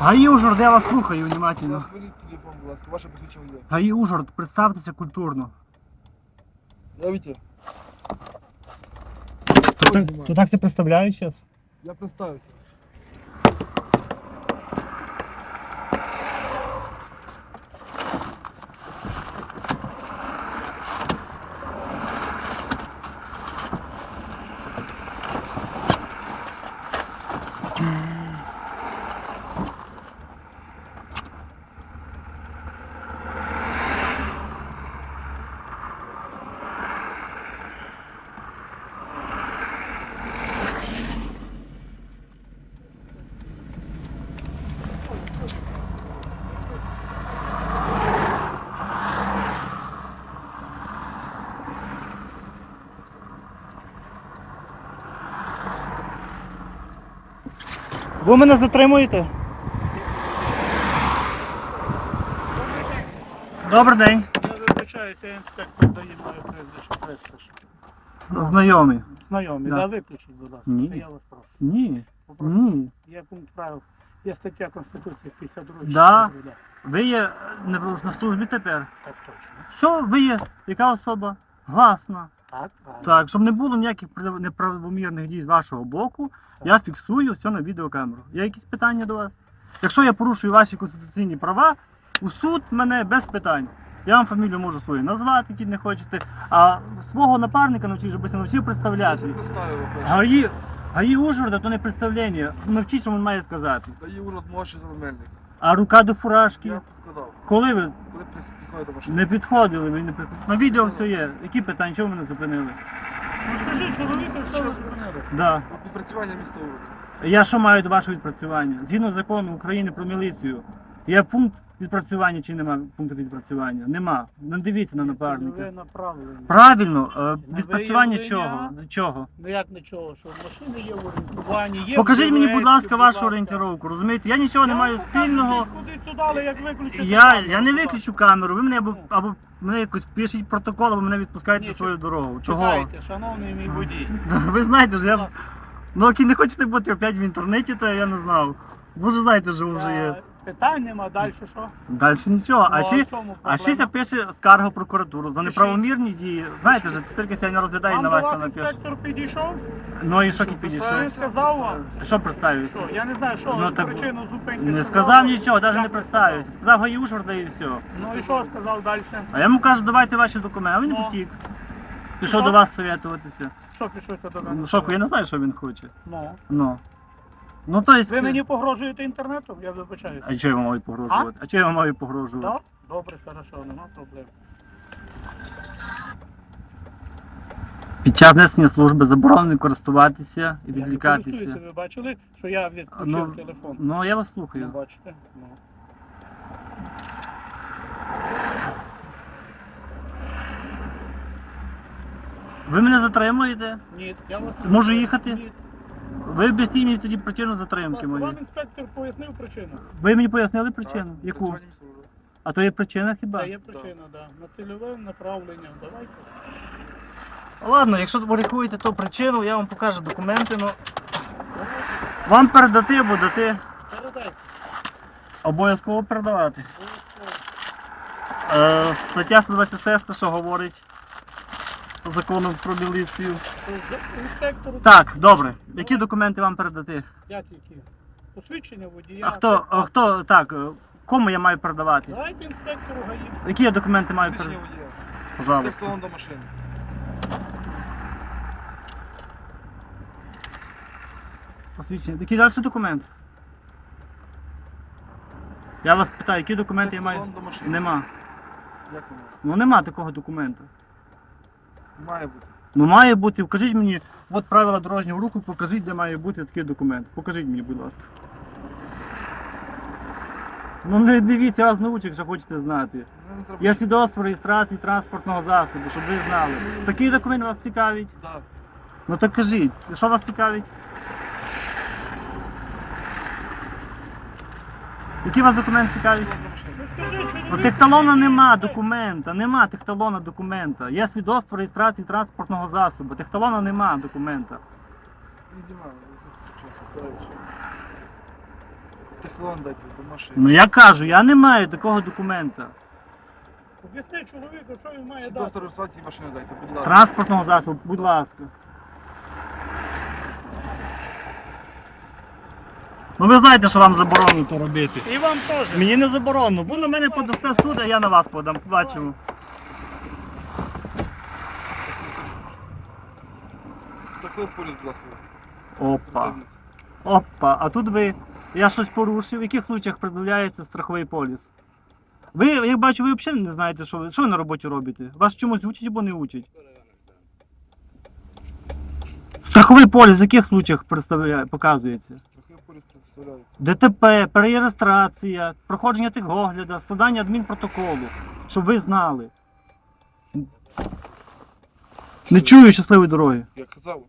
ГАІ Ужгород, я вас слухаю внимательно. Наберіть телефон, будь ласка, ваше посвідчення. ГАІ Ужгород, представтеся культурно. Вітя. То так, то так зараз? Я представився. Ви мене затримуєте? Добрий день. Я вибачаюся, я інспектор дає моє прізвище прізвище. Знайомий. Знайомі, Да. да. виключіть, будь ласка. Ні. Я вас прошу. Ні. Попрошу. Ні. Є пункт правил. Є стаття Конституції 52. Да. 62. Ви є не на службі тепер. Так точно. Все, ви є яка особа? Гласна. Так, правильно. Так, щоб не було ніяких неправомірних дій з вашого боку, я фіксую все на відеокамеру. Є якісь питання до вас? Якщо я порушую ваші конституційні права, у суд мене без питань. Я вам фамілію можу свою назвати, які не хочете, а свого напарника навчив, щоб навчив представляти. вже представив. гаї, гаї Ужгорода то не представлення. Навчіть, що він має сказати. Даю урод младший земельник. А рука до фуражки. Я підкладав. Коли ви Коли підходить до машини. не підходили, ви не підходили. на відео все є. Які питання, чого мене зупинили? Ну скажи чоловіку, що ви зупинили. Да. От Відпрацювання міста урод. Я що маю до вашого відпрацювання? Згідно закону України про міліцію, є пункт відпрацювання чи нема пункту відпрацювання? Нема. Не дивіться на Ви напарника. направлені. Правильно, е, відпрацювання виявлення. чого? Чого? Ну як нічого, що машини є в орієнтуванні, є Покажіть мені, будь ласка, вашу орієнтировку, розумієте? Я нічого не маю спільного. Куди туди, але як виключити Я, я не виключу камеру, ви мене або, Ну. або мене якось пишіть протокол, або мене відпускаєте Ні, на свою дорогу. Чого? Чекайте, шановний мій водій. Ви знаєте ж, я. Ну, окей, не хочете бути опять в інтернеті, то я не знав. Ви ж знаєте, що вже є. Е, Питань нема, далі що? Далі нічого. А Ну, ще, а ще проблема? пише скарга в прокуратуру за неправомірні дії. Знаєте ж, тільки не розглядає Вам на вас напише. інспектор підійшов? Ну і що Що, ті підійшов? представився? Сказав вам? Що представився? Що? Я не знаю, що Ну, так причину зупинки. Не сказав сказав нічого, навіть не представився. Сказав Ужгорода і все. Ну і що сказав далі? А я йому кажу, давайте ваші документи, а він Ну. втік. Пішов до вас советуватися. Що пішося до Ну, мене? Шоку, я не знаю, що він хоче. Ну. Ну. Ну то есть... Ви мені погрожуєте інтернетом? Я вибачаюся. А чого я вам маю погрожувати? А чого я вам маю погрожувати? Так? Добре, хорошо, нема проблем. Під час несення служби заборонено користуватися і Я не відвлікатися. Ви бачили, що я відключив Ну, телефон? ну я вас Ну, слухаю. бачите? Ну. Ви мене затримуєте? Ні, я вас... Можу їхати? Ні. Ви об'ясніть мені тоді причину затримки Вам моєї. інспектор пояснив причину? Ви мені пояснили причину? Так, Яку? А то є причина хіба? Це є причина, так. Да. На цільове направлення. Давайте. Ладно, якщо ви рахуєте ту причину, я вам покажу документи, ну. Вам передати або дати. Передайте. Обов'язково передавати. Обов'язково. Е, стаття 126, що говорить законом про міліцію. Інспектору... Так, добре. Які документи вам передати? Як які? Посвідчення водія. А хто, а хто, так, е, кому я маю передавати? Давайте інспектору ГАІ. Які я документи маю Посвідчення передати? водія. Пожалуйста. До машини. Посвідчення. Які далі документи? Я вас питаю, які документи я маю? Текстовом до машини. Нема. Як воно? Ну нема такого документу. Має бути. Ну має бути, покажіть мені, от правила дорожнього руху, покажіть, де має бути такий документ. Покажіть мені, будь ласка. Ну не дивіться, вас научу, якщо хочете знати. Ну, не треба. Є свідоцтво реєстрації транспортного засобу, щоб ви знали. Такий документ вас цікавить? Да. Ну так кажіть, що вас цікавить? Який вас документ цікавить? Ну, техталона нема документа, нема техталона документа. Є свідоцтво реєстрації транспортного засобу. Техталона нема документа. Талон дайте до машини. Ну я кажу, я не маю такого документа. Об'ясни чоловіку, що він має дати. Свідоцтво реєстрації машини дайте, будь ласка. Транспортного засобу, будь ласка. Ну ви знаєте, що вам заборонено то робити. І вам теж. Мені не заборонено. Ви на мене подасте суд, а я на вас подам. Побачимо. Такий поліс, будь ласка. Опа. Опа. А тут ви. Я щось порушив. В яких случаях пред'являється страховий поліс? Ви, я бачу, ви взагалі не знаєте, що ви, що ви на роботі робите. Вас чомусь учать або не учать? Страховий поліс в яких случаях представляє, показується? ДТП, перереєстрація, проходження тих оглядів, складання адмінпротоколу, щоб ви знали. Не чую щасливої дороги. Я казав,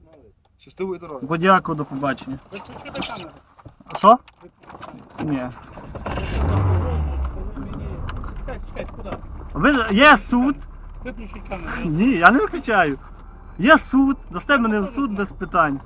щасливої дороги. Подякую, до побачення. Ви камеру. А що? Ні. Чекай, чекай, куди? Ви, є суд. Виключіть камеру. Ні, я не виключаю. Є суд, дасте мене в суд без питань.